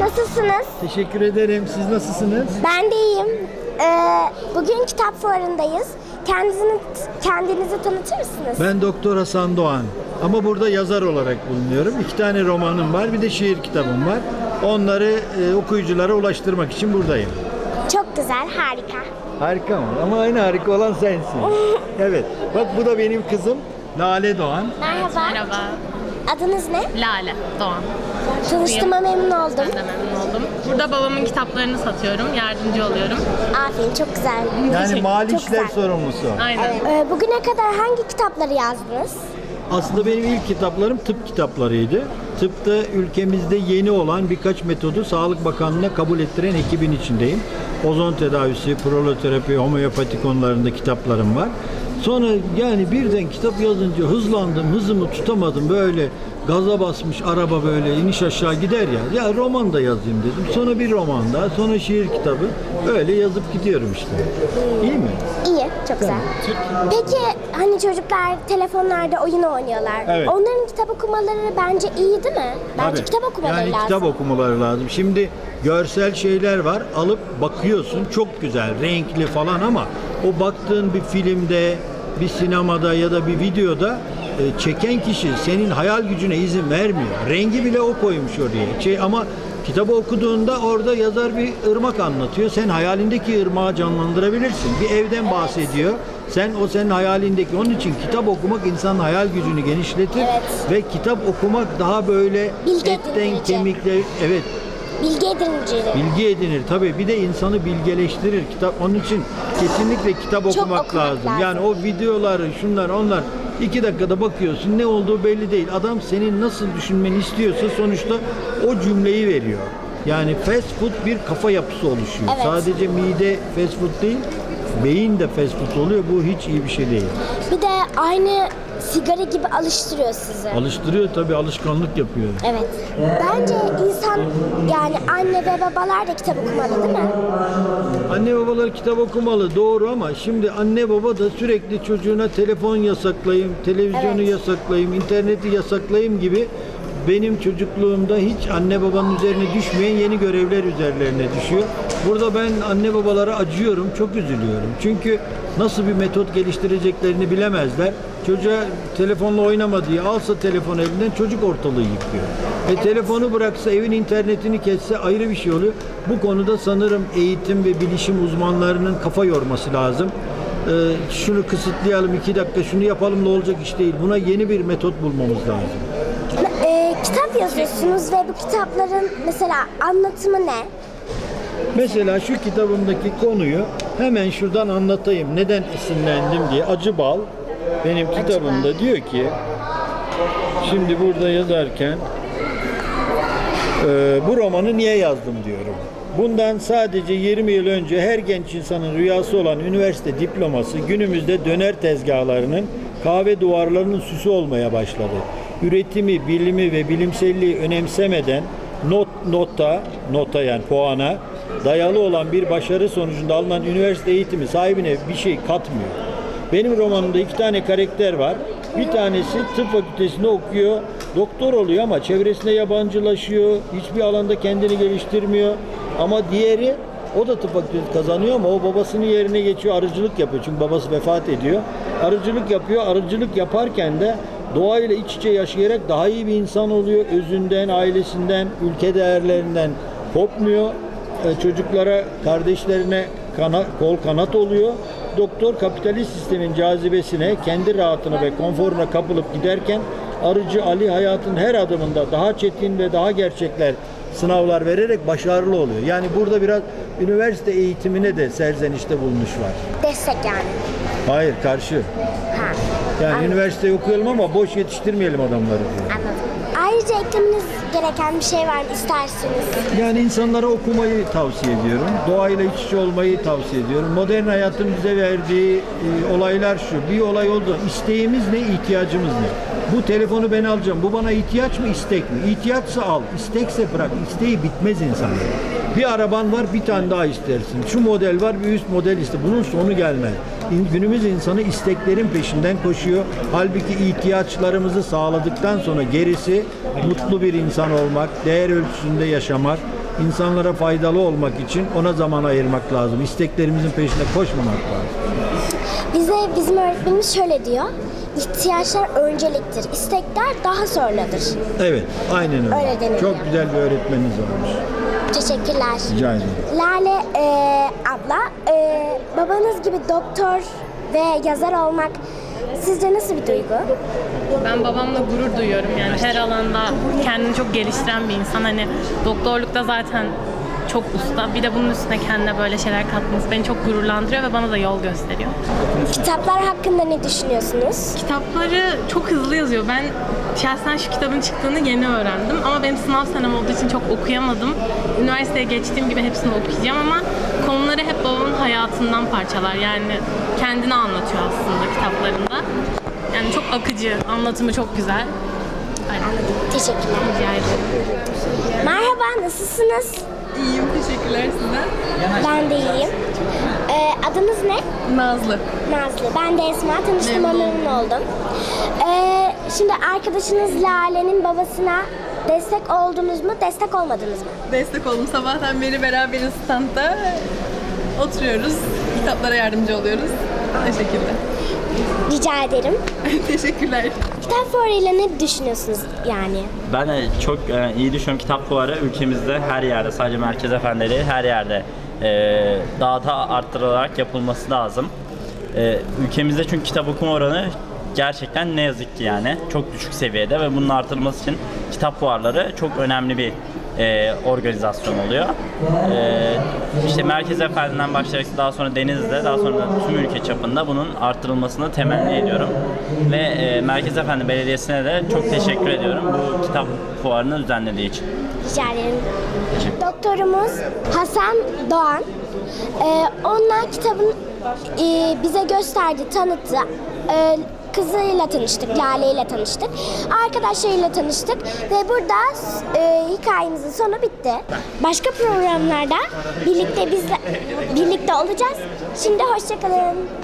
nasılsınız? Teşekkür ederim. Siz nasılsınız? Ben de iyiyim. Ee, bugün kitap fuarındayız. Kendinizi, kendinizi tanıtır mısınız? Ben Doktor Hasan Doğan. Ama burada yazar olarak bulunuyorum. İki tane romanım var, bir de şiir kitabım var. Onları e, okuyuculara ulaştırmak için buradayım. Çok güzel, harika. Harika mı? Ama aynı harika olan sensin. evet. Bak bu da benim kızım Lale Doğan. Merhaba. Merhaba, Adınız ne? Lale Doğan. Tanıştığıma memnun oldum. Ben de memnun oldum. Burada babamın kitaplarını satıyorum, yardımcı oluyorum. Aferin, çok güzel. Yani mali Çok işler güzel. sorumlusu. Aynen. Ee, bugüne kadar hangi kitapları yazdınız? Aslında benim ilk kitaplarım tıp kitaplarıydı. Tıpta ülkemizde yeni olan birkaç metodu Sağlık Bakanlığı'na kabul ettiren ekibin içindeyim. Ozon tedavisi, proloterapi, homeopati konularında kitaplarım var. Sonra yani birden kitap yazınca hızlandım, hızımı tutamadım böyle gaza basmış araba böyle iniş aşağı gider ya. Ya roman da yazayım dedim. Sonra bir roman daha, sonra şiir kitabı. Böyle yazıp gidiyorum işte. İyi mi? İyi, çok güzel. Peki hani çocuklar telefonlarda oyun oynuyorlar. Evet. Onların kitap okumaları bence iyi değil mi? Bence Tabii. kitap okumaları yani lazım. kitap okumaları lazım. Şimdi görsel şeyler var. Alıp bakıyorsun. Çok güzel, renkli falan ama o baktığın bir filmde, bir sinemada ya da bir videoda e, çeken kişi senin hayal gücüne izin vermiyor. Rengi bile o koymuş oraya. Şey ama kitabı okuduğunda orada yazar bir ırmak anlatıyor. Sen hayalindeki ırmağı canlandırabilirsin. Bir evden bahsediyor. Sen o senin hayalindeki. Onun için kitap okumak insanın hayal gücünü genişletir Evet. ve kitap okumak daha böyle Bilgi etten kemikle evet Bilgi edinici. bilgi edinir tabii bir de insanı bilgeleştirir kitap onun için kesinlikle kitap Çok okumak, okumak lazım. lazım. yani o videoları şunlar onlar iki dakikada bakıyorsun ne olduğu belli değil adam senin nasıl düşünmeni istiyorsa sonuçta o cümleyi veriyor yani fast food bir kafa yapısı oluşuyor Evet. sadece mide fast food değil beyin de fast food oluyor bu hiç iyi bir şey değil Bir de aynı sigara gibi alıştırıyor sizi. alıştırıyor tabii alışkanlık yapıyor Evet. Bence insan yani anne ve babalar da kitap okumalı değil mi? Anne babalar kitap okumalı doğru ama şimdi anne baba da sürekli çocuğuna telefon yasaklayayım, televizyonu Evet. yasaklayayım, interneti yasaklayayım gibi benim çocukluğumda hiç anne babanın üzerine düşmeyen yeni görevler üzerlerine düşüyor. Burada ben anne babalara acıyorum, çok üzülüyorum. Çünkü nasıl bir metot geliştireceklerini bilemezler. Çocuğa telefonla oynama diye alsa telefon elinden çocuk ortalığı yıkıyor. E telefonu bıraksa evin internetini kesse ayrı bir şey oluyor. Bu konuda sanırım eğitim ve bilişim uzmanlarının kafa yorması lazım. Ee, şunu kısıtlayalım iki dakika şunu yapalım da olacak iş değil. Buna yeni bir metot bulmamız lazım. Ee, kitap yazıyorsunuz ve bu kitapların mesela anlatımı ne? Mesela şu kitabımdaki konuyu hemen şuradan anlatayım. Neden esinlendim diye. Acı Bal benim kitabımda diyor ki şimdi burada yazarken e, bu romanı niye yazdım diyorum. Bundan sadece 20 yıl önce her genç insanın rüyası olan üniversite diploması günümüzde döner tezgahlarının kahve duvarlarının süsü olmaya başladı. Üretimi, bilimi ve bilimselliği önemsemeden not nota, nota yani puana dayalı olan bir başarı sonucunda alınan üniversite eğitimi sahibine bir şey katmıyor. Benim romanımda iki tane karakter var. Bir tanesi tıp fakültesinde okuyor, doktor oluyor ama çevresine yabancılaşıyor, hiçbir alanda kendini geliştirmiyor. Ama diğeri o da tıp fakültesi kazanıyor ama o babasının yerine geçiyor, arıcılık yapıyor. Çünkü babası vefat ediyor. Arıcılık yapıyor, arıcılık yaparken de doğayla iç içe yaşayarak daha iyi bir insan oluyor. Özünden, ailesinden, ülke değerlerinden kopmuyor. E, çocuklara, kardeşlerine kana, kol kanat oluyor. Doktor kapitalist sistemin cazibesine, kendi rahatına ve konforuna kapılıp giderken arıcı Ali hayatın her adımında daha çetin ve daha gerçekler sınavlar vererek başarılı oluyor. Yani burada biraz üniversite eğitimine de serzenişte bulmuş var. Destek yani. Hayır karşı. Ha. Yani Anladım. üniversite okuyalım ama boş yetiştirmeyelim adamları diyor. Anladım. Ayrıca eklemeniz gereken bir şey var mı isterseniz? Yani insanlara okumayı tavsiye ediyorum. Doğayla iç içe olmayı tavsiye ediyorum. Modern hayatın bize verdiği e, olaylar şu. Bir olay oldu. İsteğimiz ne, ihtiyacımız ne? Bu telefonu ben alacağım. Bu bana ihtiyaç mı, istek mi? İhtiyaçsa al, istekse bırak. İsteği bitmez insanın. Bir araban var, bir tane daha istersin. Şu model var, bir üst model iste. Bunun sonu gelmez. Günümüz insanı isteklerin peşinden koşuyor. Halbuki ihtiyaçlarımızı sağladıktan sonra gerisi mutlu bir insan olmak, değer ölçüsünde yaşamak, insanlara faydalı olmak için ona zaman ayırmak lazım. İsteklerimizin peşinde koşmamak lazım. Bize bizim öğretmenimiz şöyle diyor. İhtiyaçlar önceliktir. istekler daha sonradır. Evet, aynen öyle. Öyle deniliyor. Çok güzel bir öğretmeniniz varmış. Teşekkürler. Rica ederim. Lale e, abla, e, babanız gibi doktor ve yazar olmak sizce nasıl bir duygu? Ben babamla gurur duyuyorum yani her alanda kendini çok geliştiren bir insan. Hani doktorlukta zaten çok usta. Bir de bunun üstüne kendine böyle şeyler katması beni çok gururlandırıyor ve bana da yol gösteriyor. Kitaplar hakkında ne düşünüyorsunuz? Kitapları çok hızlı yazıyor. Ben şahsen şu kitabın çıktığını yeni öğrendim. Ama benim sınav senem olduğu için çok okuyamadım. Üniversiteye geçtiğim gibi hepsini okuyacağım ama konuları hep babamın hayatından parçalar. Yani kendini anlatıyor aslında kitaplarında. Yani çok akıcı, anlatımı çok güzel. Aynen. Teşekkürler. Rica ederim. Merhaba, nasılsınız? İyiyim, teşekkürler sizden. Ben de iyiyim. E, adınız ne? Nazlı. Nazlı. Ben de Esma. Tanıştığıma memnun oldum. E, şimdi arkadaşınız Lale'nin babasına destek oldunuz mu, destek olmadınız mı? Destek oldum. Sabahtan beri beraberiz standta. Oturuyoruz. Kitaplara yardımcı oluyoruz. O şekilde. Rica ederim. teşekkürler. Kitap fuarıyla ne düşünüyorsunuz yani? Ben de çok e, iyi düşünüyorum. Kitap fuarı ülkemizde her yerde, sadece merkez efendileri her yerde e, daha da arttırılarak yapılması lazım. E, ülkemizde çünkü kitap okuma oranı gerçekten ne yazık ki yani çok düşük seviyede ve bunun artırılması için kitap fuarları çok önemli bir e, organizasyon oluyor. E, işte Merkez Efendi'den başlayarak daha sonra Denizli'de, daha sonra da tüm ülke çapında bunun arttırılmasını temenni ediyorum. Ve e, Merkez Efendi Belediyesi'ne de çok teşekkür ediyorum bu kitap fuarını düzenlediği için. Rica ederim. Doktorumuz Hasan Doğan. Ee, onunla kitabın e, bize gösterdi, tanıttı. Ee, kızıyla tanıştık, Lale ile tanıştık. Arkadaşlarıyla tanıştık ve burada e, hikayemizin sonu bitti. Başka programlarda birlikte bizle birlikte olacağız. Şimdi hoşçakalın.